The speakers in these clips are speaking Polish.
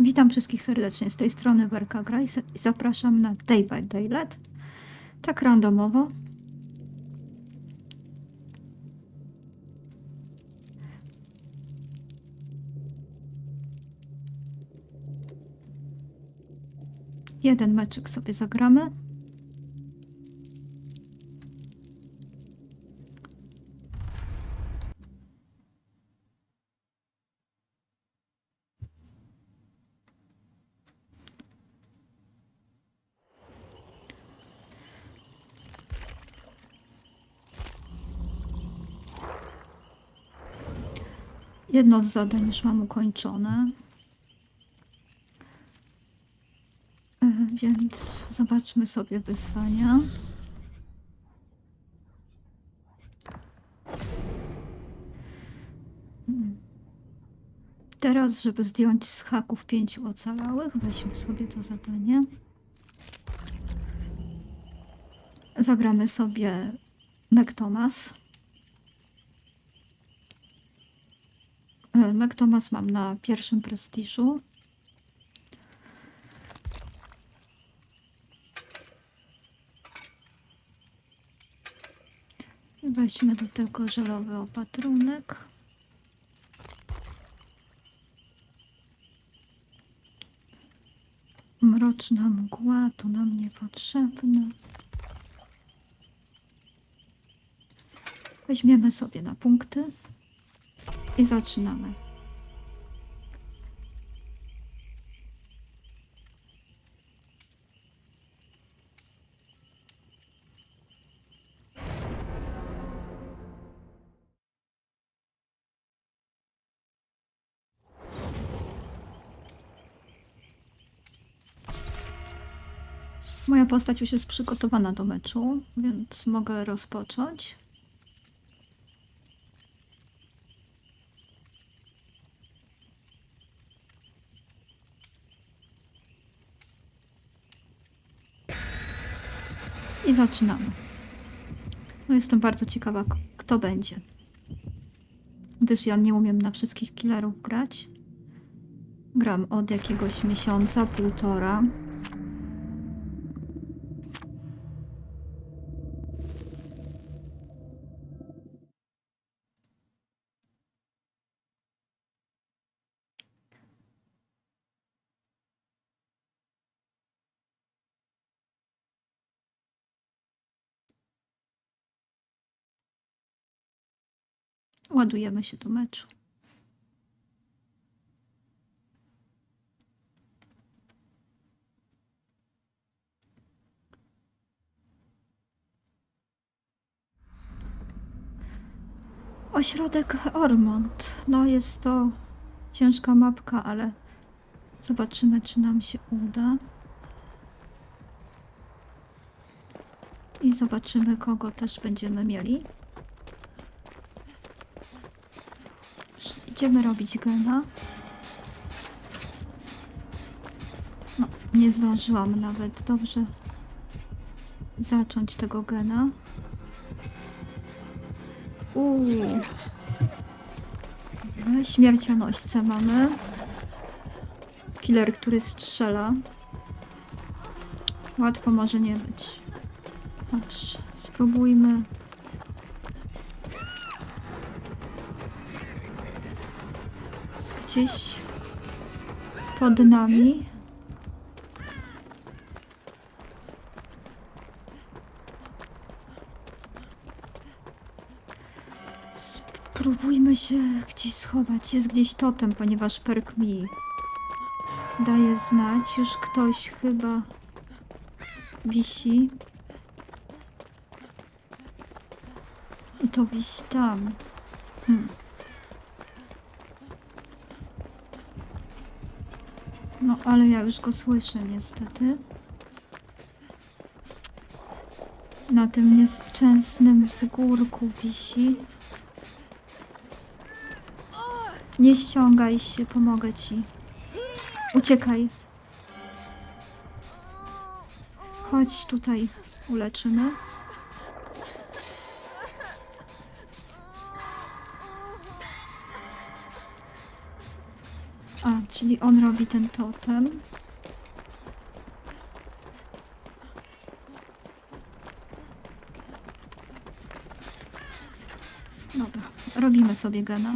Witam wszystkich serdecznie z tej strony Werka Gra i zapraszam na Day by Daylight. Tak randomowo. Jeden meczek sobie zagramy. Jedno z zadań już mam ukończone. E, Więc zobaczmy sobie wyzwania. Teraz, żeby zdjąć z haków pięciu ocalałych, weźmy sobie to zadanie. Zagramy sobie Mektomas. Mektomas mam na pierwszym prestiżu. Weźmy do tego żelowy opatrunek. Mroczna mgła to nam niepotrzebne. Weźmiemy sobie na punkty i zaczynamy. Moja postać już jest przygotowana do meczu, więc mogę rozpocząć. I zaczynamy. No jestem bardzo ciekawa, kto będzie. Gdyż ja nie umiem na wszystkich killerów grać. Gram od jakiegoś miesiąca, półtora. Ładujemy się do meczu. Ośrodek Ormont. No jest to ciężka mapka, ale zobaczymy, czy nam się uda. I zobaczymy, kogo też będziemy mieli. Idziemy robić gena. No, nie zdążyłam nawet dobrze zacząć tego gena. Uuu. Śmiercianośce mamy. Killer, który strzela. Łatwo może nie być. Dobrze, spróbujmy. Gdzieś pod nami. Spróbujmy się gdzieś schować. Jest gdzieś totem, ponieważ perk mi daje znać. Już ktoś chyba wisi. I to wisi tam. Hmm. No, ale ja już go słyszę niestety. Na tym nieszczęsnym wzgórku wisi. Nie ściągaj się, pomogę ci. Uciekaj. Chodź tutaj, uleczymy. Czyli on robi ten totem. Dobra, robimy sobie gena.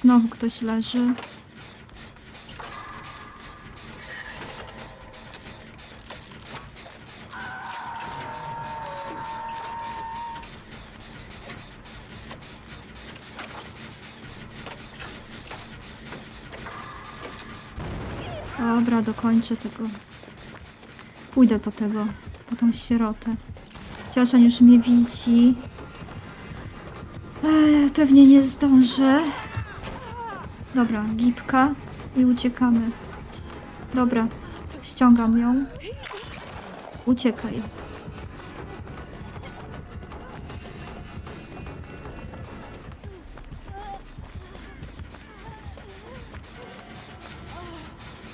Znowu ktoś leży. Dokończę tego. Pójdę po tego, po tą sierotę. Chociaż on już mnie widzi. Ech, pewnie nie zdążę. Dobra, gipka i uciekamy. Dobra, ściągam ją. Uciekaj.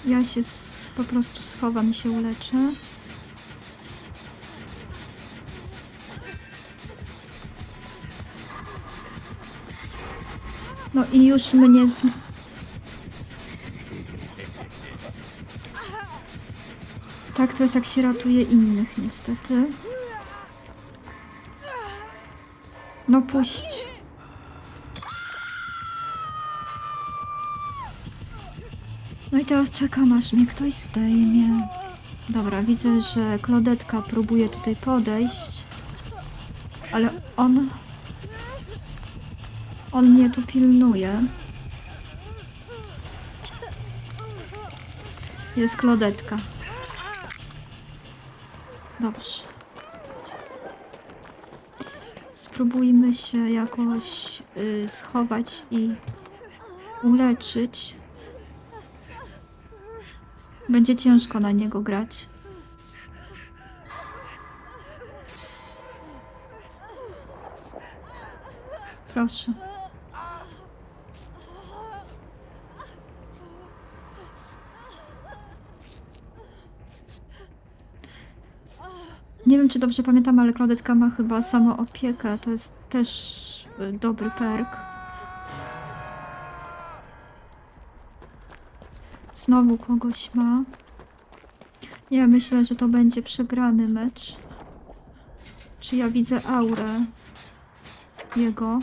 Ja się po prostu schowam i się uleczę. No i już mnie z... Tak to jest jak się ratuje innych niestety. No puść. No i teraz czekam aż mnie ktoś zdejmie. Dobra, widzę, że Klodetka próbuje tutaj podejść. Ale on... On mnie tu pilnuje. Jest Klodetka. Dobrze. Spróbujmy się jakoś y, schować i uleczyć. Będzie ciężko na niego grać. Proszę. Nie wiem, czy dobrze pamiętam, ale Klaudetka ma chyba samoopiekę. To jest też y, dobry perk. Znowu kogoś ma. Nie, myślę, że to będzie przegrany mecz. Czy ja widzę aurę jego?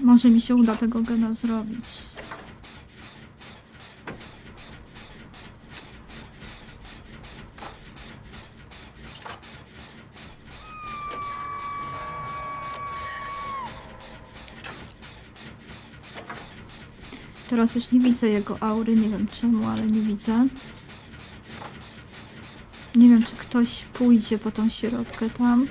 Może mi się uda tego gena zrobić. Teraz już nie widzę jego aury, nie wiem czemu, ale nie widzę. Nie wiem, czy ktoś pójdzie po tą środkę tam.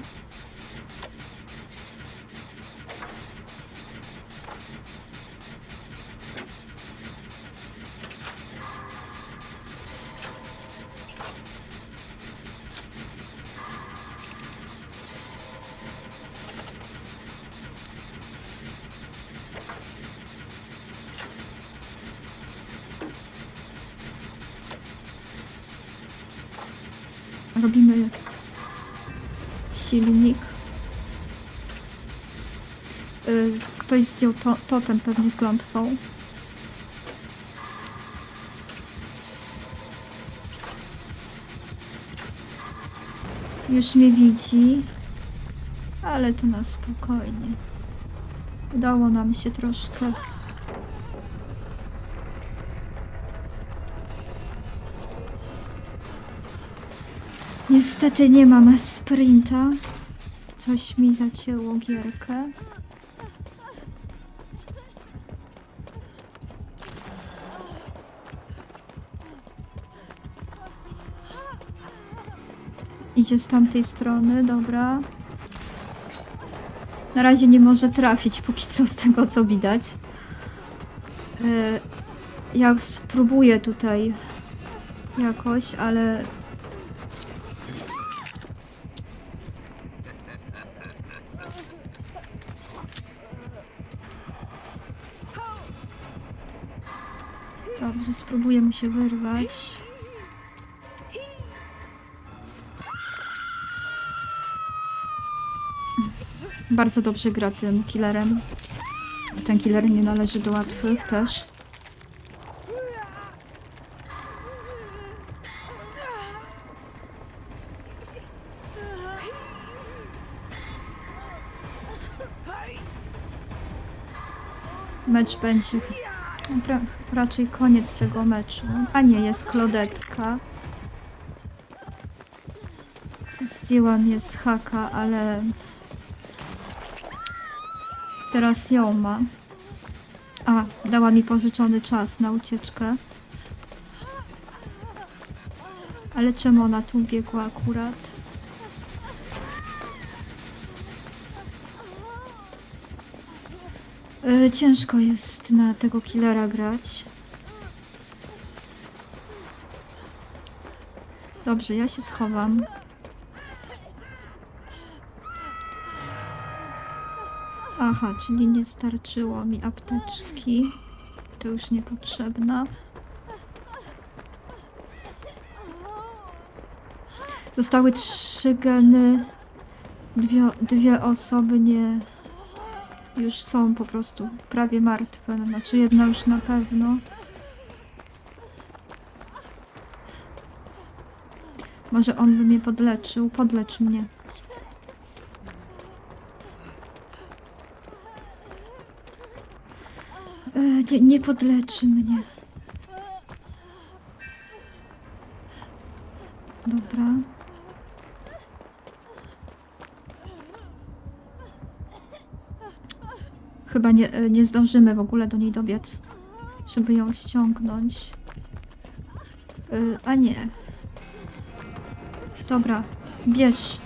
Robimy silnik. Y, Ktoś zdjął to, totem pewnie z klątwą. Już mnie widzi, ale to na spokojnie. Udało nam się troszkę. Niestety nie mam sprinta. Coś mi zacięło gierkę. Idzie z tamtej strony, dobra. Na razie nie może trafić, póki co z tego co widać. E, Ja spróbuję tutaj jakoś, ale spróbuję mu się wyrwać. Bardzo dobrze gra tym killerem. Ten killer nie należy do łatwych też. Mecz będzie ra raczej koniec tego meczu. A nie, jest klodetka. Zdjęła mnie z haka, ale teraz ją ma. A, dała mi pożyczony czas na ucieczkę. Ale czemu ona tu biegła akurat? E, Ciężko jest na tego killera grać. Dobrze, ja się schowam. Aha, czyli nie starczyło mi apteczki. To już niepotrzebna. Zostały trzy geny. Dwie, dwie osoby nie, już są po prostu prawie martwe. Znaczy jedna już na pewno. Może on by mnie podleczył. Podlecz mnie. E, nie, nie podleczy mnie. Dobra. Chyba nie, e, nie zdążymy w ogóle do niej dobiec, żeby ją ściągnąć. Y, a nie. Dobra, bierz.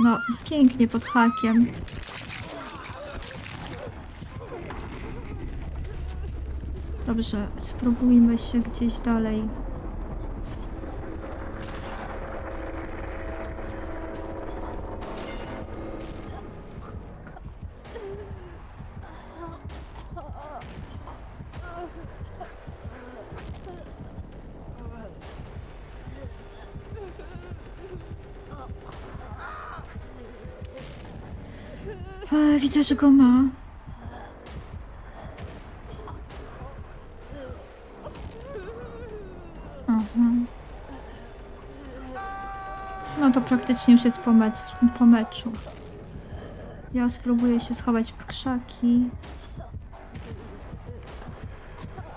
No, pięknie pod hakiem. Dobrze, spróbujmy się gdzieś dalej. Widzę, że go ma. Aha. No to praktycznie już jest po, mecz, po meczu. Ja spróbuję się schować w krzaki.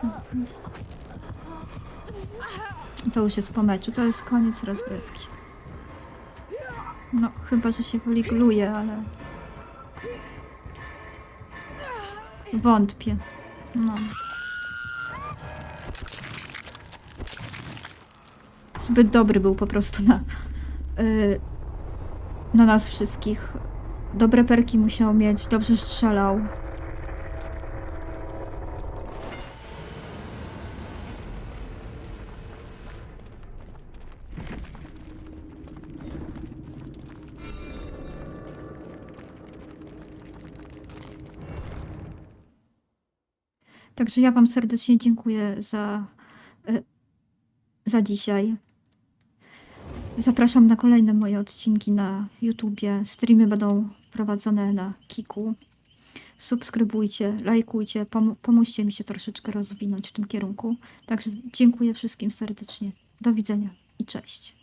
Mhm. To już jest po meczu, to jest koniec rozgrywki. No, chyba, że się wyligluje, ale... Wątpię. No. Zbyt dobry był po prostu na, y, na nas wszystkich. Dobre perki musiał mieć, dobrze strzelał. Także ja Wam serdecznie dziękuję za, y, za dzisiaj. Zapraszam na kolejne moje odcinki na YouTubie. Streamy będą prowadzone na Kiku. Subskrybujcie, lajkujcie, pom pomóżcie mi się troszeczkę rozwinąć w tym kierunku. Także dziękuję wszystkim serdecznie. Do widzenia i cześć.